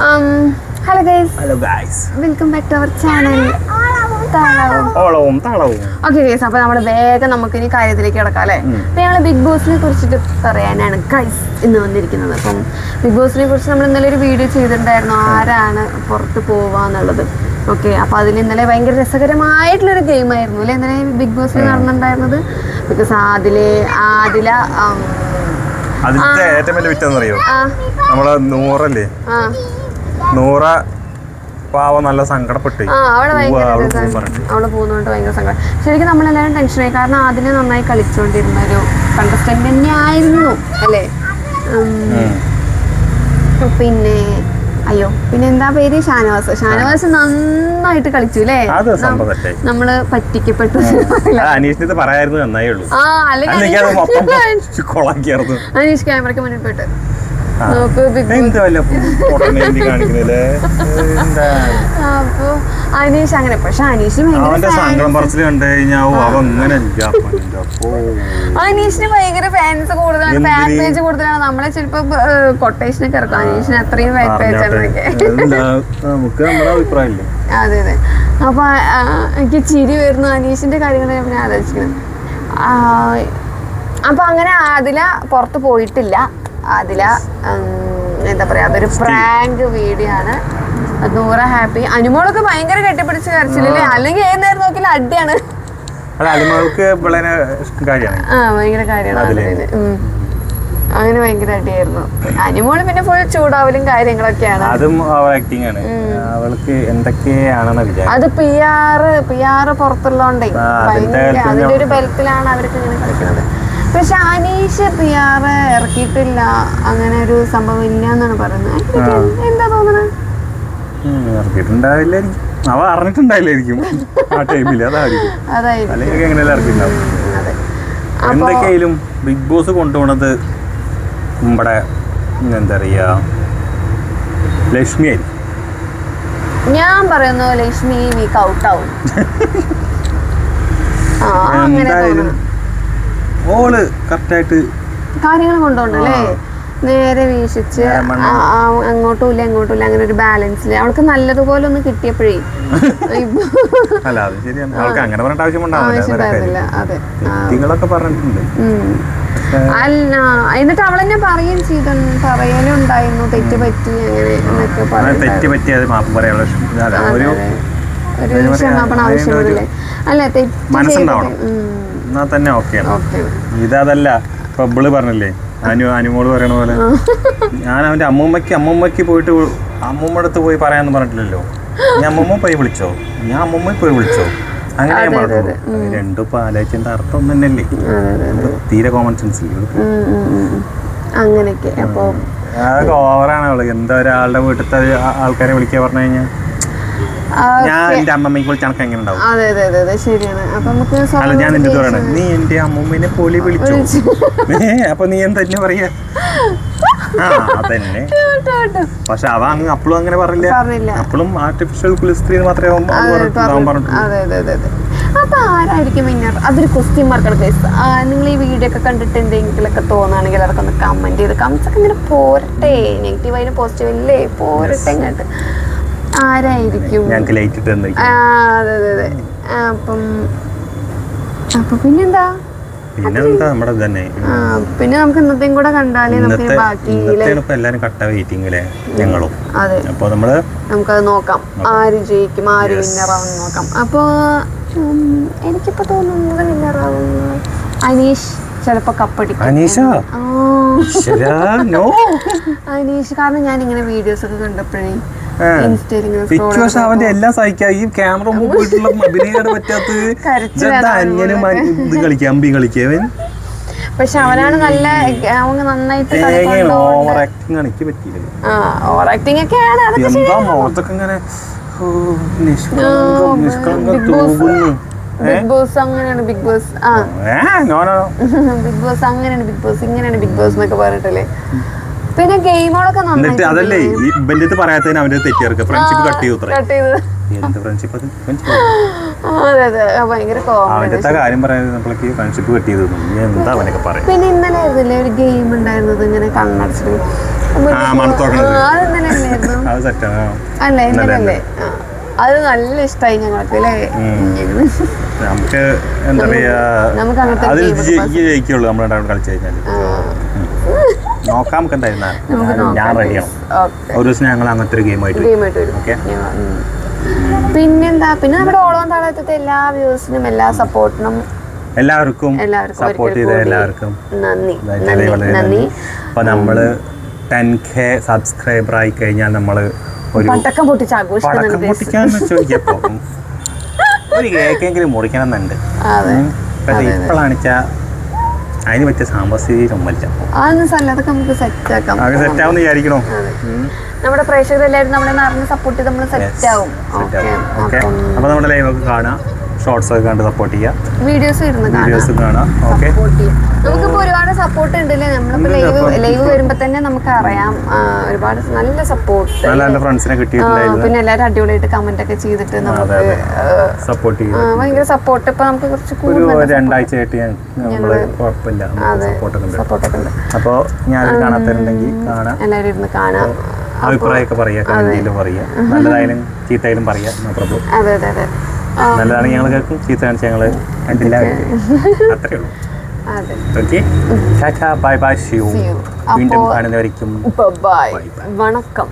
Hello guys hello guys welcome back to our channel ഓളവും താളവും. Okay guys അപ്പോൾ നമ്മൾ വേഗം നമുക്ക് ഇനി കാര്യത്തിലേക്ക് കിടക്കാം അല്ലേ? അപ്പോൾ ഞങ്ങൾ ബിഗ് ബോസിനെ കുറിച്ചിട്ട് പറയാനാണ് ഗൈസ് ഇന്ന് വന്നിരിക്കുന്നത്. അപ്പം ബിഗ് ബോസിനെ കുറിച്ച് നമ്മൾ ഇന്നലെ ഒരു വീഡിയോ ചെയ്തിട്ടുണ്ടായിരുന്നു ആരാണ് പുറത്ത് പോവുക എന്നുള്ളത്. ഓക്കെ അപ്പോൾ അതിൽ ഇന്നലെ ഭയങ്കര രസകരമായിട്ടുള്ളൊരു ഗെയിം ആയിരുന്നു അല്ലേ? ഇന്നലെ ബിഗ് ബോസിൽ നടന്നിട്ടുണ്ടായിരുന്നത്. ബിക്കോസ് ആദിലെ ആദില അതിന്റെ ഏറ്റവും വലിയ വിറ്റെന്നറിയോ? നമ്മളെ നൂറല്ലേ? നൂറ പാവ നല്ല സങ്കടപ്പെട്ടു അവൾ പോകുന്നതുകൊണ്ട് ഭയങ്കര സങ്കടം. ശരിക്കും നമ്മളെല്ലാവരും ടെൻഷനായി കാരണം ആദ്യമേ നന്നായി കളിച്ചുകൊണ്ടിരുന്ന ഒരു കണ്ടസ്റ്റന്റ് തന്നെയായിരുന്നു. അല്ലേ. പിന്നെ അയ്യോ പിന്നെ എന്താ പേര്? ഷാനവാസ്. ഷാനവാസ് നന്നായിട്ട് കളിച്ചു അല്ലേ? നമ്മൾ പറ്റിക്കപ്പെട്ടു. അനീഷ് ക്യാമറയ്ക്ക് മുന്നിൽ പോയിട്ട്. അപ്പൊ അനീഷ് അങ്ങനെ പക്ഷെ അനീഷ്. അനീഷിന് ഭയങ്കര ഫാൻസ് കൂടുതലാണ്. ഫാൻ പേജ് കൂടുതലാണ്. നമ്മളെ ചിലപ്പോ കൊട്ടേഷനൊക്കെ ഇറക്കും അനീഷിന് അത്രയും ഫാൻ പേജ് അതെ അതെ. അപ്പൊ എനിക്ക് ചിരി വരുന്നു അനീഷിന്റെ കാര്യങ്ങൾ ഞാൻ ആലോചിക്കുന്നത് അപ്പൊ അങ്ങനെ അതില പുറത്ത് പോയിട്ടില്ല. ആദില എന്താ പറയാ അതൊരു പ്രാങ്ക് വീഡിയോ ആണ് നൂറ ഹാപ്പി. അനുമോളൊക്കെ ഭയങ്കര കെട്ടിപ്പിടിച്ച് കരച്ചില്ലേ അല്ലെങ്കിൽ ഏത് നേരം നോക്കിയാലും അടിയാണ്. ആ ഭയങ്കര കാര്യമാണ് അതിലെ. അതിൽ. അങ്ങനെ ഭയങ്കര അടിയായിരുന്നു. അനുമോൾ പിന്നെ ഫുൾ ചൂടാവലും കാര്യങ്ങളൊക്കെയാണ്. അതും ആക്ടിങ് ആണ്. അവൾക്ക് എന്തൊക്കെയാണെന്ന് അത് പി ആറ് പി ആറ് പുറത്തുള്ളതുകൊണ്ടേ ഭയങ്കര അതിന്റെ ഒരു ബലത്തിലാണ് അവർക്ക് ഇങ്ങനെ കളിക്കുന്നത്. പക്ഷെ അനീഷ് പി ആർ ഇറക്കിയിട്ടില്ല. അങ്ങനെ ഒരു സംഭവം ഇല്ല എന്നാണ് പറയുന്നത് എന്താ തോന്നുന്നത് ഇറക്കിയിട്ടുണ്ടാവില്ലായിരിക്കും. അവ അറിഞ്ഞിട്ടുണ്ടാവില്ലായിരിക്കും. ആ ടൈമിൽ അതായിരിക്കും. അതായിരിക്കും. അല്ലെങ്കിൽ എങ്ങനെയല്ല ഇറക്കിയിട്ടുണ്ടാവും. അതെ. അപ്പൊ എന്തൊക്കെയായാലും ബിഗ് ബോസ് കൊണ്ടുപോണത് നമ്മുടെ എന്താ പറയാ ലക്ഷ്മി ആയിരിക്കും ഞാൻ പറയുന്നു ലക്ഷ്മി വീക്ക് ഔട്ട് ആവും. എന്തായാലും ഓൾ കറക്റ്റായിട്ട് കാര്യങ്ങൾ കൊണ്ടുപോകണ്ടല്ലേ? നേരെ വീക്ഷിച്ച് അങ്ങോട്ടും ഇല്ല ഇങ്ങോട്ടും ഇല്ല അങ്ങനെ ഒരു ബാലൻസിൽ അവൾക്ക് നല്ലതുപോലെ ഒന്ന് കിട്ടിയപ്പോഴേ. ആവശ്യമുണ്ടായിരുന്നില്ല അതെ. അല്ല എന്നിട്ട് അവൾ തന്നെ പറയുകയും ചെയ്തു. പറയലും ഉണ്ടായിരുന്നു. തെറ്റ് പറ്റി അങ്ങനെ എന്നൊക്കെ പറഞ്ഞു തെറ്റ് പറ്റിയത് മാപ്പ് പറയാനുള്ള ഒരു ക്ഷമാപണം ആവശ്യമുണ്ടല്ലേ അല്ല തെറ്റ് മനസ്സുണ്ടാവണം. എന്നാ തന്നെ ഓക്കെയാണ് ഓക്കെ ഇതല്ല ഇപ്പൊ ഇവൾ പറഞ്ഞില്ലേ അനു അനുമോൾ പറയണ പോലെ. ഞാൻ അവന്റെ അമ്മൂമ്മക്ക് അമ്മൂമ്മക്ക് പോയിട്ട് അമ്മൂമ്മ അടുത്ത് പോയി പറയാന്ന് പറഞ്ഞിട്ടില്ലല്ലോ. ഞാൻ അമ്മൂമ്മ പോയി വിളിച്ചോ? ഞാൻ അമ്മൂമ്മ പോയി വിളിച്ചോ? അങ്ങനെ പറഞ്ഞോളൂ രണ്ടും ഇപ്പൊ ആലോചിച്ചതിന്റെ അർത്ഥം തന്നെയല്ലേ? തീരെ കോമൺ സെൻസ് അങ്ങനെയൊക്കെ. അപ്പൊ അതൊക്കെ ഓവറാണ് അവൾ. എന്താ ഒരാളുടെ വീട്ടിലത്തെ ആൾക്കാരെ വിളിക്കാ പറഞ്ഞു കഴിഞ്ഞാൽ ഞാൻ എന്റെ അമ്മമ്മയ്ക്ക് വിളിച്ച കണക്ക് എങ്ങനെ ഉണ്ടാവും അതെ അതെ അതെ അതെ ശരിയാണ്. അപ്പൊ നമുക്ക് അല്ല ഞാൻ നിന്റെ പറയണേ. നീ എന്റെ അമ്മൂമ്മനെ പോലെ വിളിച്ചോ? അപ്പൊ നീ എന്തെന്നെ പറയാ? ആ അതന്നെ. പക്ഷെ അവ അങ്ങ് അപ്പളും അങ്ങനെ പറഞ്ഞില്ല. അപ്പളും ആർട്ടിഫിഷ്യൽ കുലിസ്ത്രീ മാത്രമേ പറഞ്ഞിട്ടുള്ളൂ. അപ്പൊ ആരായിരിക്കും വിന്നർ അതൊരു ക്വസ്റ്റ്യൻ മാർക്കാണ് കേസ് നിങ്ങൾ ഈ വീഡിയോ ഒക്കെ കണ്ടിട്ട് എന്തെങ്കിലുമൊക്കെ തോന്നുകയാണെങ്കിൽ അതൊക്കെ ഒന്ന് കമന്റ് ചെയ്ത് കമന്റ്സ് ഒക്കെ ഇങ്ങനെ പോരട്ടെ. നെഗറ്റീവ് അതിന് പോസിറ്റീവ് അല്ലേ? പോരട്ടെ ഇങ്ങോട്ട്. ആരായിരിക്കും? ഞങ്ങൾക്ക് ലൈറ്റ് ഇട്ട് തന്നിരിക്കും ആ, അതെ അതെ അതെ. അപ്പം അപ്പൊ പിന്നെന്താ? പിന്നെന്താ നമ്മുടെ തന്നെ. പിന്നെ നമുക്ക് ഇന്നത്തെയും കൂടെ കണ്ടാലേ നമുക്ക് ബാക്കി എല്ലാരും കട്ട വെയിറ്റിംഗ് അല്ലേ ഞങ്ങളും. അതെ. അപ്പൊ നമ്മൾ നമുക്കത് നോക്കാം. ആര് ജയിക്കും ആര് വിന്നറാവും നോക്കാം. അപ്പോൾ എനിക്കിപ്പോ തോന്നുന്നത് വിന്നറാവും അനീഷ് ചിലപ്പോ കപ്പടിക്കും. അനീഷ്? കാരണം ഞാൻ ഇങ്ങനെ വീഡിയോസ് ഒക്കെ കണ്ടപ്പോഴേ പക്ഷെ അവന്റെ എല്ലാം സഹിക്കാം ഈ ക്യാമറ മുമ്പ് പോയിട്ടുള്ള അഭിനയാണ് പറ്റാത്ത അന്യനും ഇത് അമ്പി കളിക്കാവൻ പക്ഷെ അവനാണ് നല്ല നന്നായിട്ട് ഓവർ ആക്ടിങ് കാണിക്കാൻ പറ്റിയില്ല. ആ ഓവർ ആക്ടിങ് ഒക്കെ ആണ്. അതൊക്കെ എന്താ മുഖത്തൊക്കെ ഇങ്ങനെ ഓ, നിഷ്കളങ്കം നിഷ്കളങ്കം ബിഗ് ബോസ് അങ്ങനെയാണ് ബിഗ് ബോസ്. ആ. ബിഗ് ബോസ് അങ്ങനെയാണ് ബിഗ് ബോസ് ഇങ്ങനെയാണ് ബിഗ് ബോസ് എന്നൊക്കെ പറഞ്ഞിട്ടല്ലേ? പിന്നെ ഗെയിമുകളൊക്കെ എന്നിട്ട് അതല്ലേ ഈ ഇവന്റെ അടുത്ത് പറയാത്തതിന് അവന്റെ തെറ്റിയർക്ക് ഫ്രണ്ട്ഷിപ്പ് കട്ട് ചെയ്തു അത്രേ കട്ട് ചെയ്ത്. എന്ത് ഫ്രണ്ട്ഷിപ്പ് അത്? ആ, അതെ അതെ. ആ, ഭയങ്കര കോമഡി അവന്റെ അടുത്ത കാര്യം പറയാൻ നമ്മളേക്ക് ഫ്രണ്ട്ഷിപ്പ് കട്ട് ചെയ്തു എന്താ അവനൊക്കെ പറയാം? പിന്നെ ഇന്നലെ ആയിരുന്നില്ലേ ഒരു ഗെയിം ഉണ്ടായിരുന്നത്? ഇങ്ങനെ കണ്ണടച്ചിട്ട്. ആ മണത്തോക്കണത് ആ, അത് ഇന്നലെ അല്ലായിരുന്നു. അത് സെറ്റാണ് അല്ല ഇന്നലെ അല്ലേ? ആ. അത് നല്ല ഇഷ്ടമായി ഞങ്ങൾക്ക് അല്ലേ? നമുക്ക് എന്താ പറയാ നമുക്ക് അങ്ങനത്തെ അത് game ജയി- ജയിക്കുള്ളൂ. നമ്മൾ രണ്ടാളും കളിച്ചു കഴിഞ്ഞാൽ നോക്കാം നമുക്ക് എന്തായിരുന്നാലും ഞാൻ റെഡിയാണ് ഒരു ദിവസം ഞങ്ങൾ അങ്ങനത്തെ ഒരു ഗെയിമായിട്ട് ഓക്കെ? പിന്നെന്താ? പിന്നെ നമ്മുടെ ഓളവും താളത്തെ എല്ലാ വ്യൂസിനും എല്ലാ സപ്പോർട്ടിനും എല്ലാവർക്കും സപ്പോർട്ട് ചെയ്ത എല്ലാവർക്കും നന്ദി. നന്ദി. അപ്പൊ നമ്മൾ ടെൻ കെ സബ്സ്ക്രൈബർ ആയി കഴിഞ്ഞാൽ നമ്മൾ ഒരു പട്ടക്കം പൊട്ടിച്ച് പടക്കം പൊട്ടിക്കാന്ന് ചോദിക്കപ്പോ ഒരു കേക്കെങ്കിലും മുറിക്കണം എന്നുണ്ട് അതെ ഇപ്പോഴാണ് വെച്ചാൽ അതിന് പറ്റിയ സാമ്പത്തിക സ്ഥലം അതൊക്കെ നമുക്ക് സെറ്റ് ആക്കാം. അത് സെറ്റ് വിചാരിക്കണോ. നമ്മുടെ പ്രേക്ഷകരെല്ലാവരും നമ്മളെ നിറഞ്ഞ് സപ്പോർട്ട് ചെയ്ത് നമ്മൾ സെറ്റ് ആവും. ഓക്കെ അപ്പൊ നമ്മുടെ ലൈവ് ഒക്കെ കാണാം. ഷോർട്സ് ഒക്കെ കണ്ട് സപ്പോർട്ട് ചെയ്യുക വീഡിയോസ് ഇരുന്ന് കാണാം. വീഡിയോസ് കാണാം. ഓക്കെ. നമുക്കിപ്പോ ഒരുപാട് സപ്പോർട്ട് ഉണ്ടല്ലേ? നമ്മളിപ്പോ ലൈവ് ലൈവ് വരുമ്പോ തന്നെ നമുക്ക് അറിയാം ഒരുപാട് നല്ല സപ്പോർട്ട് നല്ല നല്ല ഫ്രണ്ട്സിനെ കിട്ടിയിട്ടുണ്ടായിരുന്നു. പിന്നെ എല്ലാവരും അടിപൊളിയായിട്ട് കമന്റ് ഒക്കെ ചെയ്തിട്ട് നമുക്ക് സപ്പോർട്ട് ആ, ചെയ്യും ഭയങ്കര സപ്പോർട്ട് ഇപ്പൊ നമുക്ക് കുറച്ച് ഒരു കൂടുതൽ രണ്ടാഴ്ചയായിട്ട് ഞാൻ നമ്മൾ കുഴപ്പമില്ല. സപ്പോർട്ട് ഒക്കെ ഉണ്ട്. ഉണ്ട്. അപ്പോൾ ഞാൻ കാണാത്തരുണ്ടെങ്കിൽ കാണാം. എല്ലാവരും ഇരുന്ന് കാണാം. അഭിപ്രായമൊക്കെ പറയാം കമന്റിലും പറയാം നല്ലതായാലും ചീത്തയായാലും പറയാം പ്രഭു അതെ അതെ അതെ. നല്ലതാണെങ്കിൽ ഞങ്ങൾ കേൾക്കും ചീത്ത കാണിച്ച് ഞങ്ങൾ കണ്ടില്ല അത്രേ ഉള്ളൂ. ഓക്കെ. ബൈ ബൈ ഷ്യൂ വീണ്ടും കാണുന്നവരിക്കും. വണക്കം.